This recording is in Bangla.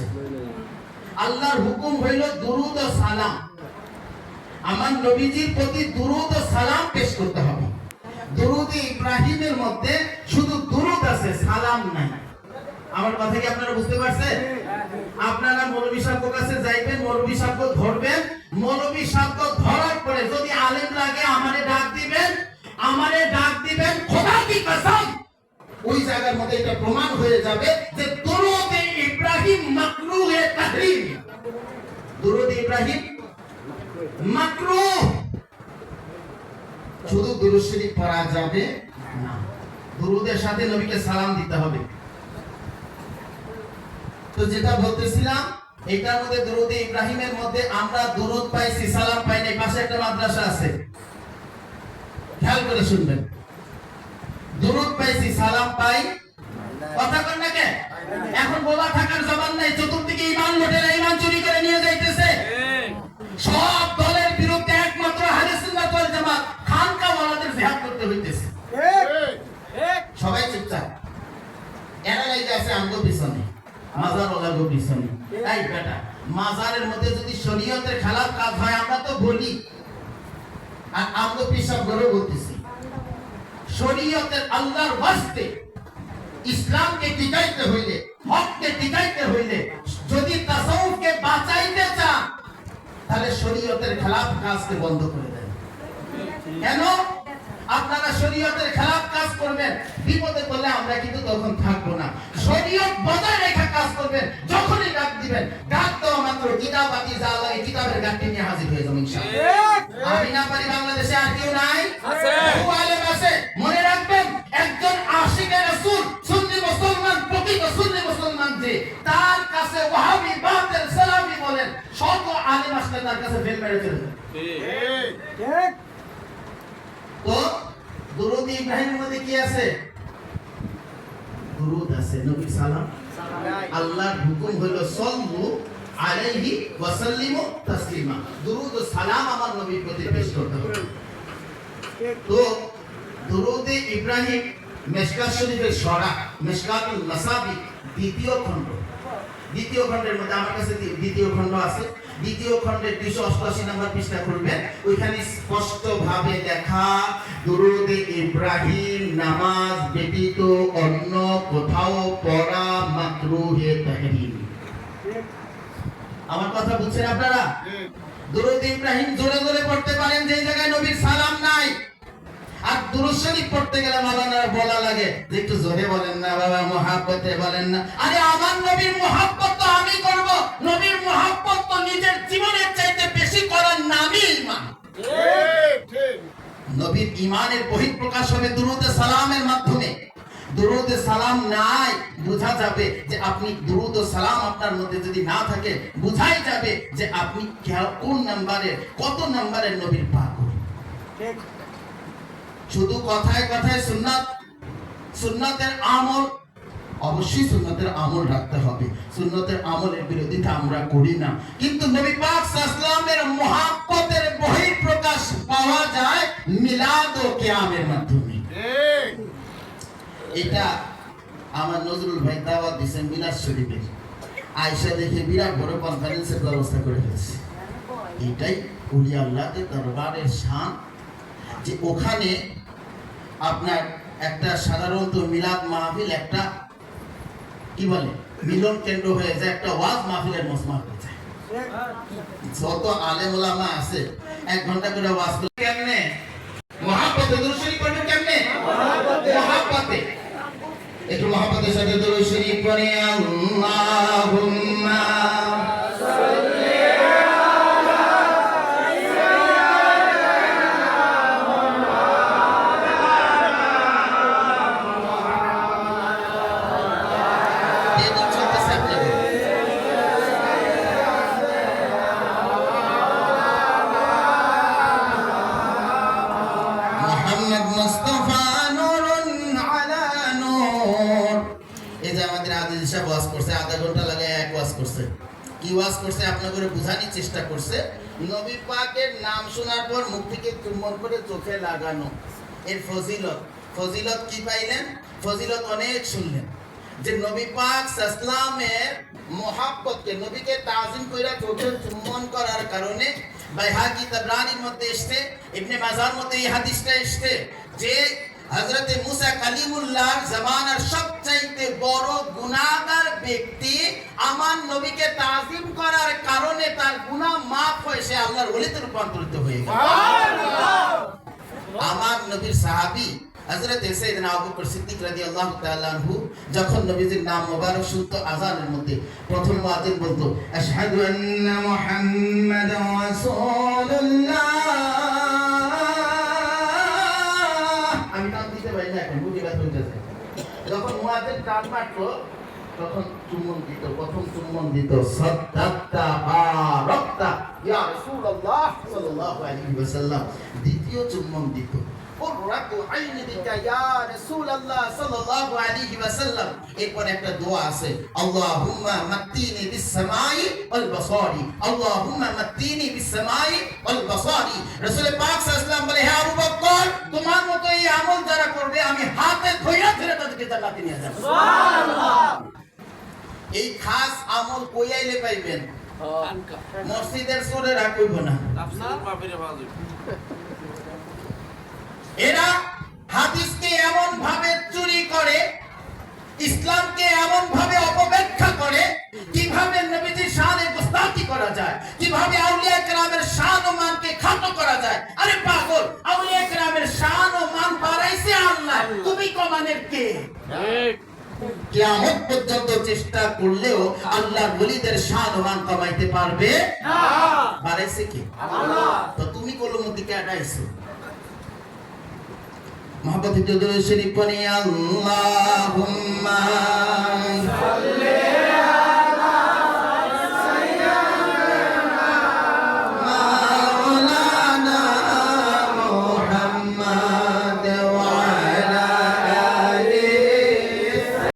আছে। আল্লাহর হুকুম হইল দুরুদ ও সালাম। আমার নবীজির প্রতি দুরুদ ও সালাম পেশ করতে হবে। দুরুদ ইব্রাহিমের মধ্যে শুধু দুরুদ আছে, সালাম নাই। আমার কথা কি আপনারা বুঝতে পারছেন? আপনারা মৌলবী সাহেবের কাছে যাইবেন মৌলবী সাহেবকে ধরবেন। মৌলবী সাহেবকে ধরার পরে যদি আলেম লাগে, আমারে ডাক দিবেন, আমারে ডাক দিবেন, খোদা কি কসম? ওই জায়গার মধ্যে এটা প্রমাণ হয়ে যাবে যে ইব্রাহিম মাকরুহে তাহরিম দুরুদ ইব্রাহিম মাকরুহ শুধু দুরুদ শরীফ পড়া যাবে না দুরুদের সাথে নবীকে সালাম দিতে হবে তো যেটা বলতেছিলাম, এটার মধ্যে দুরুদ ইব্রাহিমের মধ্যে আমরা দুরুদ পাইছি, সালাম পাই নাই, পাশে একটা মাদ্রাসা আছে। খেয়াল করে শুনবেন। দুরুদ পাইছি, সালাম পাই কথা কন না এখন বলা থাকার জবান নাই, চতুর্দিকে ইমান লোটেরা ইমান চুরি করে নিয়ে যাইতেছে। সব দলের বিরুদ্ধে একমাত্র সুন্নাত ওয়াল জামাত খানকা ওয়ালাদের জিহাদ করতে হইতেছে। সবাই চুপচাপ এরা লাইতে আছে আমগো পিছনে মাজার ওলাগো পিছনে। এই বেটা, মাজারের মধ্যে যদি শরীয়তের খেলাফ কাজ হয়, আমরা তো বলি। আর আমগো পিসাব করে বলতেছি। শরীয়তের আল্লাহর ওয়াস্তে ইসলামকে টিকাইতে হইলে হককে টিকাইতে হইলে যদি তাসাউফকে বাঁচাইতে চান তাহলে শরীয়তের খেলাফ কাজকে বন্ধ করে দেন। কেন? আপনারা শরীয়তের খেলাফ কাজ করবেন বিপদে পড়লে আমরা কিন্তু তখন থাকব না। শরীয়ত বজায় রেখে কাজ করবেন যখনই ডাক দিবেন ডাক দেওয়া মাত্র কিতাব আদি যা লাগে কিতাবের গাঁটটি নিয়ে হাজির হয়ে যাবেন ইনশাআল্লাহ। আমি না পারি বাংলাদেশে আর কেউ নাই। আছে। বহু আলেম আছে। মনে রাখবেন একজন আশিকে রাসূল প্রকৃত সুন্নি মুসলমান যে তার কাছে ওয়াহাবি বাতেল সালামি বলেন শত আলেম আসলে তার কাছে ফেল মেরে চলে যায়। তো দুরুদ ইব্রাহিমের মধ্যে কি আছে? দুরুদ আছে নবী সালাম। আল্লাহর হুকুম হলো সল্লু আলাইহি ওয়া সাল্লিমু তাসলিমা। দুরুদ ও সালাম আমার নবীর প্রতি পেশ করতে হবে। তো দুরুদে ইব্রাহিম মেশকাত শরীফের সরা মেশকাতুল মাসাবি দ্বিতীয় খণ্ড। দ্বিতীয় খণ্ডের মধ্যে আমার কাছে দ্বিতীয় খণ্ড আছে। দ্বিতীয় খণ্ডের দুইশো অষ্টআশি নম্বর পৃষ্ঠা খুলবেন। ওইখানে স্পষ্ট ভাবে দেখা দুরুদে ইব্রাহিম নামাজ ব্যতীত অন্য কোথাও পড়া মাকরুহে তাহরিম আমার কথা বুঝছেন আপনারা? দুরুদ ইব্রাহিম জোরে জোরে পড়তে পারেন যে জায়গায় নবীর সালাম নাই। দুরুদ পড়তে গেলে মাওলানারা বলা লাগে। একটু জোরে বলেন না বাবা, মহাব্বতে বলেন না। আরে আমার নবীর মহাব্বত তো আমি করব। নবীর মহাব্বত তো নিজের জীবনের চাইতে বেশি করার নামই ইমান। নবীর ইমানের বহিঃপ্রকাশ হবে দুরুদে সালামের মাধ্যমে। দুরুদে সালাম নাই, বোঝা যাবে যে আপনি দুরুদ সালাম আপনার মধ্যে যদি না থাকে, বোঝাই যাবে যে আপনি কোন নাম্বারের কত নাম্বারের নবীর পাগল। শুধু কথায় কথায় সুন্নাত সুন্নাতের আমল অবশ্যই সুন্নতের আমল রাখতে হবে। সুন্নতের আমলের বিরোধিতা আমরা করি না। কিন্তু নবী পাক সাল্লামের মহাব্বতের বহিঃপ্রকাশ পাওয়া যায় মিলাদ ও কিয়ামের মাধ্যমে। এটা আমার নজরুল ভাই দাওয়াত দিয়েছেন মিলাদ শরীফের। আয়সা দেখে বিরাট বড় কনফারেন্সের ব্যবস্থা করে ফেলেছে। এটাই উলি আল্লাহদের দরবারের শান যে ওখানে আপনার একটা সাধারণত মিলাদ মাহফিল একটা কি বলে মিলন কেন্দ্র হয়ে যায় একটা ওয়াজ মাহফিলের মসমা হয়ে যায়। যত আলেম ওলামা আছে এক ঘণ্টা করে ওয়াজ করে কেমনে? মহাব্বতে দুরূদ শরীফ পড়বে কেমনে? মহাব্বতে একটু মহাব্বতের সাথে দুরূদ শরীফ পড়ে আল্লাহুম্মা করছে, আধা ঘণ্টা লাগে এক ওয়াজ করছে। কি ওয়াজ করছে, আপনাদের বোঝানোর চেষ্টা করছে। নবী পাকের নাম শোনার পর মুখ থেকে চুম্বন করে চোখে লাগানো। এর ফজিলত। ফজিলত কি পাইলেন? ফজিলত অনেক শুনলেন। যে নবী পাক সাল্লামের মোহাব্বতকে, নবীকে তাজিম কইরা চোখে চুম্বন করার কারণে বাইহাকি তাবরানির মধ্যে এসছে, ইবনে মাজার মধ্যে এই হাদিসটা এসছে যে, হযরতে মুসা কালিমুল্লাহ জামানার সবচাইতে বড় গুনাহগার ব্যক্তি আমার নবীকে তাজিম করার কারণে তার গুনাহ মাফ হয়ে সে আল্লাহর ওলিতে রূপান্তরিত হয়ে গেল। আমার নবীর সাহাবী হযরত সাইয়েদনা আবু বকর সিদ্দিক রাদিয়াল্লাহু তাআলা আনহু যখন নবীজির নাম মোবারক শুনতো আযানের মধ্যে প্রথম মুয়াজ্জিন বলতো আশহাদু আন্না মুহাম্মাদান রাসূলুল্লাহ। আমি নাম দিতে পারি না এখন বুঝি ব্যথা হইতেছে। যখন মুয়াজ্জিন কান মারতো তখন চুম্বন দিত প্রথম চুম্বন দিত সাদ্দাক্তা বারাকতা ইয়া রাসূলুল্লাহ সাল্লাল্লাহু আলাইহি ওয়াসাল্লাম। দ্বিতীয় চুম্বন দিত এরপর একটা দোয়া আছে। আল্লাহুম্মা মাত্তিনি বিস সামাই ওয়াল বাসারি। আল্লাহুম্মা মাত্তিনি বিস সামাই ওয়াল বাসারি। রাসূল পাক সাল্লাল্লাহু বলে, হে আবু বকর তোমার মতো এই আমল যারা করবে, আমি হাতে ধইরা ধরে তাদেরকে জান্নাতে নিয়ে যাব। এই খাস আমল কই আইলে পাইবেন? মসজিদের সুরে রাখইব না। এরা হাদিসকে এমন ভাবে চুরি করে ইসলামকে এমন ভাবে অপব্যাখ্যা করে কীভাবে নবীজির শানে গুস্তাখি করা যায় কীভাবে আউলিয়া কেরামের শান ও মানকে খাটো করা যায়। আরে পাগল আউলিয়া কেরামের শান ও মান বাড়াইছে আল্লাহ। তুমি কমানের কে? কিয়ামত পর্যন্ত চেষ্টা করলেও আল্লাহ বলিদের শান ও মান কমাইতে পারবে বাড়াইছে কি? তো তুমি কলমতি কে মহাপতি মোহাম্মদ শরীফ আল্লাহুম্মা